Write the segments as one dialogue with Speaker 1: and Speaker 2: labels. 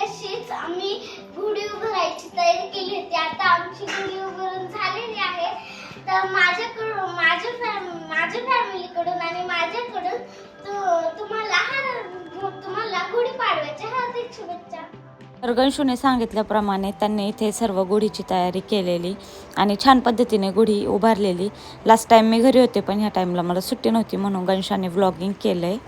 Speaker 1: तशीच आम्ही गुढी उभारायची तयारी केली होती. आता आमची गुढी उभारून झालेली आहे. तर माझ्याकडून माझ्या फॅम माझ्या फॅमिलीकडून आणि माझ्याकडून तुम्हाला हा तुम्हाला गुढी गुढीपाडव्याच्या हार्दिक शुभेच्छा.
Speaker 2: तर गणशूने सांगितल्याप्रमाणे त्यांनी इथे सर्व गुढीची तयारी केलेली आणि छान पद्धतीने गुढी उभारलेली. लास्ट टाईम मी घरी होते पण ह्या टाईमला मला सुट्टी नव्हती म्हणून गणशाने व्लॉगिंग केलं आहे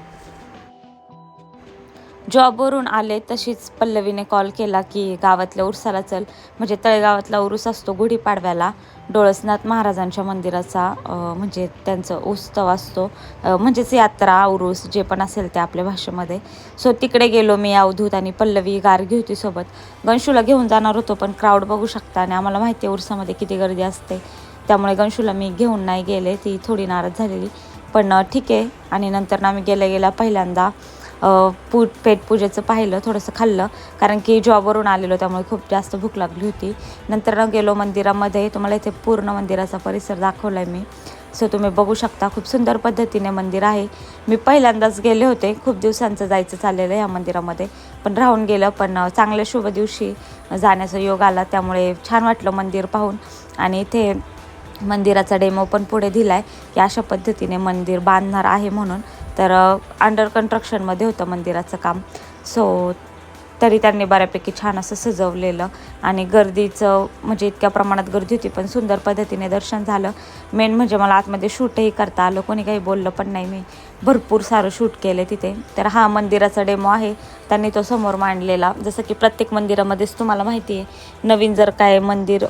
Speaker 2: जॉबवरून आले तशीच पल्लवीने कॉल केला की गावातल्या उरसाला चल. म्हणजे तळेगावातला उरूस असतो गुढीपाडव्याला. डोळसनाथ महाराजांच्या मंदिराचा म्हणजे त्यांचं उत्सव असतो. म्हणजेच यात्रा उरूस जे पण असेल ते आपल्या भाषेमध्ये. सो तिकडे गेलो मी अवधूत आणि पल्लवी गार्गी होती सोबत. गणशूला घेऊन जाणार होतो पण क्राऊड बघू शकता आणि आम्हाला माहिती आहे उरसामध्ये किती गर्दी असते. त्यामुळे गणशूला मी घेऊन नाही गेले ती थोडी नाराज झालेली. पण ठीक आहे. आणि नंतर ना आम्ही गेल्या गेल्या पहिल्यांदा पू पेटपूजेचं पाहिलं थोडंसं खाल्लं. कारण की जॉबवरून आलेलो त्यामुळे खूप जास्त भूक लागली होती. नंतर गेलो मंदिरामध्ये तुम्हाला इथे पूर्ण मंदिराचा परिसर दाखवला आहे मी. सो तुम्ही बघू शकता खूप सुंदर पद्धतीने मंदिर आहे. मी पहिल्यांदाच गेले होते. खूप दिवसांचं जायचं चाललेलं ह्या मंदिरामध्ये. पण राहून गेलं पण चांगल्या शुभ दिवशी जाण्याचा योग आला. त्यामुळे छान वाटलं मंदिर पाहून. आणि इथे मंदिराचा डेमो पण पुढे दिला आहे की अशा पद्धतीने मंदिर बांधणार आहे म्हणून. तर अंडर कन्स्ट्रक्शनमध्ये होतं मंदिराचं काम. सो तरी त्यांनी बऱ्यापैकी छान असं सजवलेलं आणि गर्दीचं म्हणजे इतक्या प्रमाणात गर्दी होती पण सुंदर पद्धतीने दर्शन झालं. मेन म्हणजे मला आतमध्ये शूटही करता आलं. कोणी काही बोललं पण नाही मी. भरपूर सारं शूट केलं तिथे. तर हा मंदिराचा डेमो आहे. त्यांनी तो समोर मांडलेला. जसं की प्रत्येक मंदिरामध्येच तुम्हाला माहिती आहे नवीन जर काय मंदिर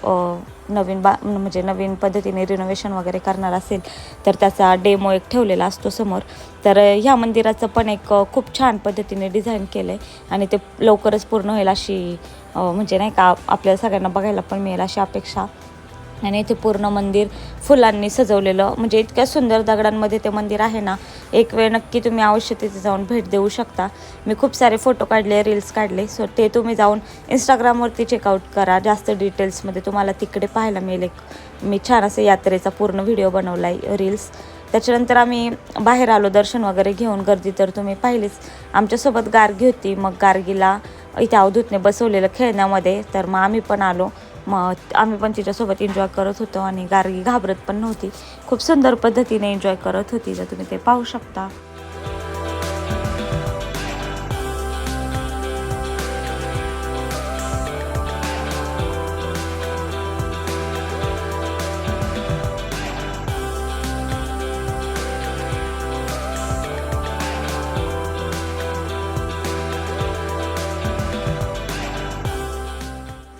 Speaker 2: नवीन बा म्हणजे नवीन पद्धतीने रिनोव्हेशन वगैरे करणार असेल तर त्याचा डेमो एक ठेवलेला असतो समोर. तर ह्या मंदिराचं पण एक खूप छान पद्धतीने डिझाईन केलं आहे आणि ते लवकरच पूर्ण होईल अशी म्हणजे नाही का आपल्याला सगळ्यांना बघायला पण मिळेल अशी अपेक्षा. आणि इथे पूर्ण मंदिर फुलांनी सजवलेलं. म्हणजे इतक्या सुंदर दगडांमध्ये ते मंदिर आहे ना एक वेळ नक्की तुम्ही अवश्य तिथे जाऊन भेट देऊ शकता. मी खूप सारे फोटो काढले रील्स काढले सो ते तुम्ही जाऊन इंस्टाग्रामवरती चेकआउट करा. जास्त डिटेल्समध्ये तुम्हाला तिकडे पाहायला मिळेल. एक मी छान असं यात्रेचा पूर्ण व्हिडिओ बनवला आहे रील्स त्याच्यानंतर आम्ही बाहेर आलो दर्शन वगैरे घेऊन. गर्दी तर तुम्ही पाहिलीच. आमच्यासोबत गार्गी होती. मग गार्गीला इथे अवधूतने बसवलेलं खेळण्यामध्ये. तर मग आम्ही पण आलो. मग आम्ही पण तिच्यासोबत एन्जॉय करत होतो आणि गार्गी घाबरत पण नव्हती. खूप सुंदर पद्धतीने एन्जॉय करत होती तर तुम्ही ते पाहू शकता.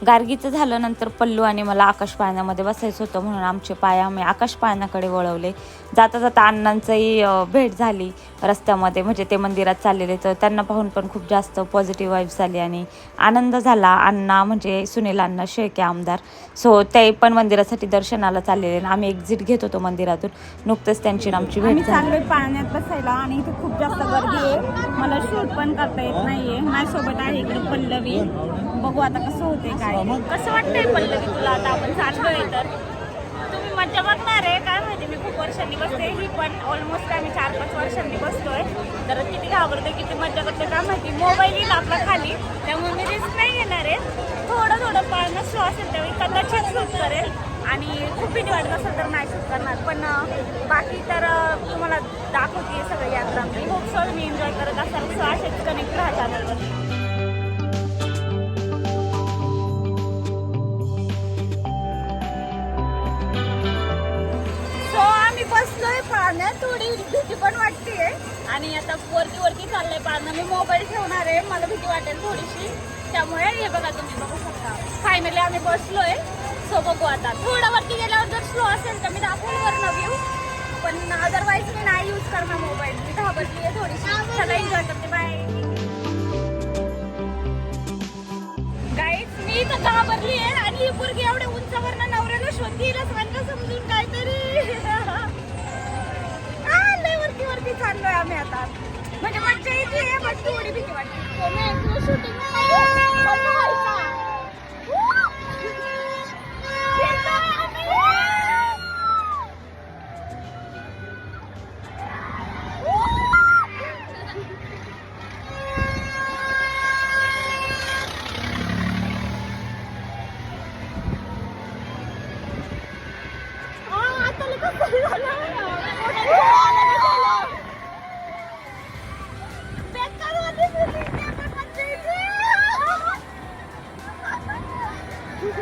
Speaker 2: गार्गीचं झालं नंतर पल्लू आणि मला आकाश पाळण्यामध्ये बसायचं होतं म्हणून आमचे पाय आम्ही आकाश पाळण्याकडे वळवले. जाता जाता अण्णांचंही भेट झाली रस्त्यामध्ये. म्हणजे ते मंदिरात चाललेले. तर त्यांना पाहून पण खूप जास्त पॉझिटिव्ह वाईब्स झाली आणि आनंद झाला. अण्णा म्हणजे सुनील अण्णा शेळके आमदार. सो ते पण मंदिरासाठी दर्शनाला चाललेले आणि आम्ही एक्झिट घेत होतो मंदिरातून. नुकतंच त्यांची आमची भेट झाली.
Speaker 3: पाण्यात बसायला आणि इथे खूप जास्त गर्दी आहे. मला शूट पण करता येत नाहीये. माझ्यासोबत आहे इकडे पल्लवी. बघू आता कसं होते काय. कसं वाटतंय पल्लवी तुला आता आपण चाललोय तर? तुम्ही मज्जा बघणार आहे काय माहिती मी खूप वर्षांनी बसते ही पण ऑलमोस्ट आम्ही चार पाच वर्षांनी बसतोय. तर किती घाबरते किती मज्जा करते काय माहिती मोबाईल येईल आपला खाली त्यामुळे मी रिस्क नाही घेणार आहे. थोडं थोडं पाळणं स्लो असेल त्यावेळी कदाचित शूट करेल. आणि खूप भीती वाटत असेल तर नाही शूट करणार. पण बाकी तर तुम्हाला दाखवते सगळं यात्रा. मी होप सो मी एन्जॉय करत असाल सो असेच कनेक्ट राहा चॅनलवर आता वरती वरती चाललंय पाळणं मी मोबाईल ठेवणार आहे. मला भीती वाटेल थोडीशी. त्यामुळे हे बघा तुम्ही बघू शकता. फायनली आम्ही बसलोय. सो बघू आता. थोडं वरती गेल्यावर जर स्लो असेल तर मी दाखवून वरनं घेऊ पण अदरवाईज मी नाही यूज करणार मोबाईल मी घाबरली आहे थोडीशी. सगळं एन्जॉय करते. बाय गाईड मी तर घाबरली आहे आणि ही पोरगी एवढ्या उंचावरनं नवऱ्याला शोधतीला सांगा समजून काहीतरी. वरती चाललोय आम्ही आता. म्हणजे मज्जा येते पण थोडी भीती वाटते.
Speaker 1: शूटिंग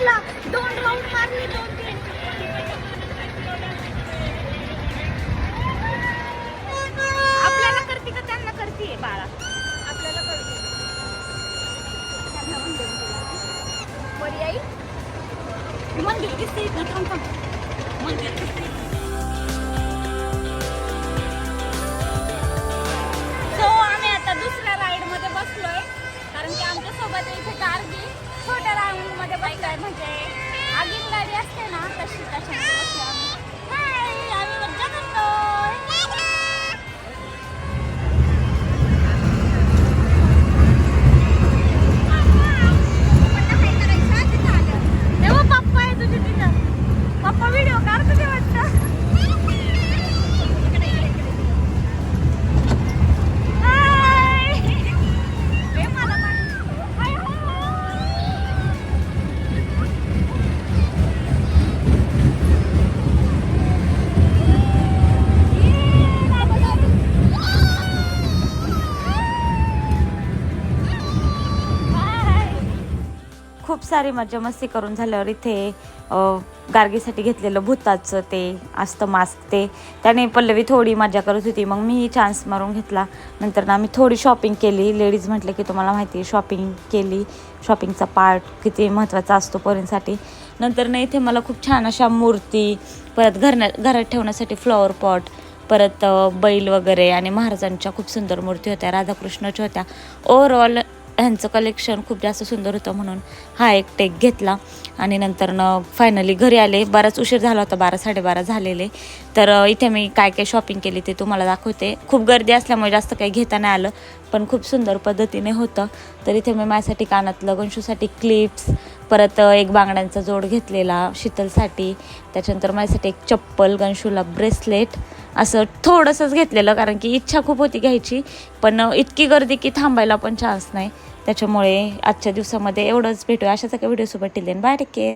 Speaker 3: लुटलं दोन राऊंड मारले दोन तीन आपल्याला करते का त्यांना करते बाळा?
Speaker 1: आपल्याला करते.
Speaker 3: त्यांना म्हणते
Speaker 1: पर्यायी
Speaker 3: मंदिर दिसते थांब थांब. मंदिर दिसते आमच्यासोबत इथे गार्गी. छोट्या राऊंडमध्ये बसलोय म्हणजे. आगीन गाडी असते ना तशी तशामध्ये
Speaker 2: खूप सारी मजा मस्ती करून झाल्यावर इथे गार्गीसाठी घेतलेलं भूताचं ते असतं मास्क ते. त्याने पल्लवी थोडी मजा करत होती. मग मी चान्स मारून घेतला. नंतर ना आम्ही थोडी शॉपिंग केली. लेडीज म्हटलं की तुम्हाला माहिती आहे शॉपिंग केली. शॉपिंगचा पार्ट किती महत्त्वाचा असतो पोरींसाठी. नंतर ना इथे मला खूप छान अशा मूर्ती परत घरण्या घरात ठेवण्यासाठी फ्लॉवर पॉट परत बैल वगैरे आणि महाराजांच्या खूप सुंदर मूर्ती होत्या राधाकृष्णाच्या होत्या. ओव्हरऑल ह्यांचं कलेक्शन खूप जास्त सुंदर होतं म्हणून हा एक टेक घेतला. आणि नंतर फायनली घरी आले. बराच उशीर झाला होता बारा साडेबारा झालेले. तर इथे मी काय काय शॉपिंग केली ते तुम्हाला दाखवते. खूप गर्दी असल्यामुळे जास्त काही घेता नाही आलं पण खूप सुंदर पद्धतीने होतं. तर इथे मी माझ्यासाठी कानातलं गंशूसाठी क्लिप्स परत एक बांगड्यांचा जोड घेतलेला शीतलसाठी. त्याच्यानंतर माझ्यासाठी एक चप्पल गंशूला ब्रेसलेट असं थोडंसंच घेतलेलं कारण की इच्छा खूप होती घ्यायची. पण इतकी गर्दी की थांबायला पण चान्स नाही. त्याच्यामुळे आजच्या दिवसामध्ये एवढंच भेटूया. अशाच एका व्हिडिओसोबत till then bye take care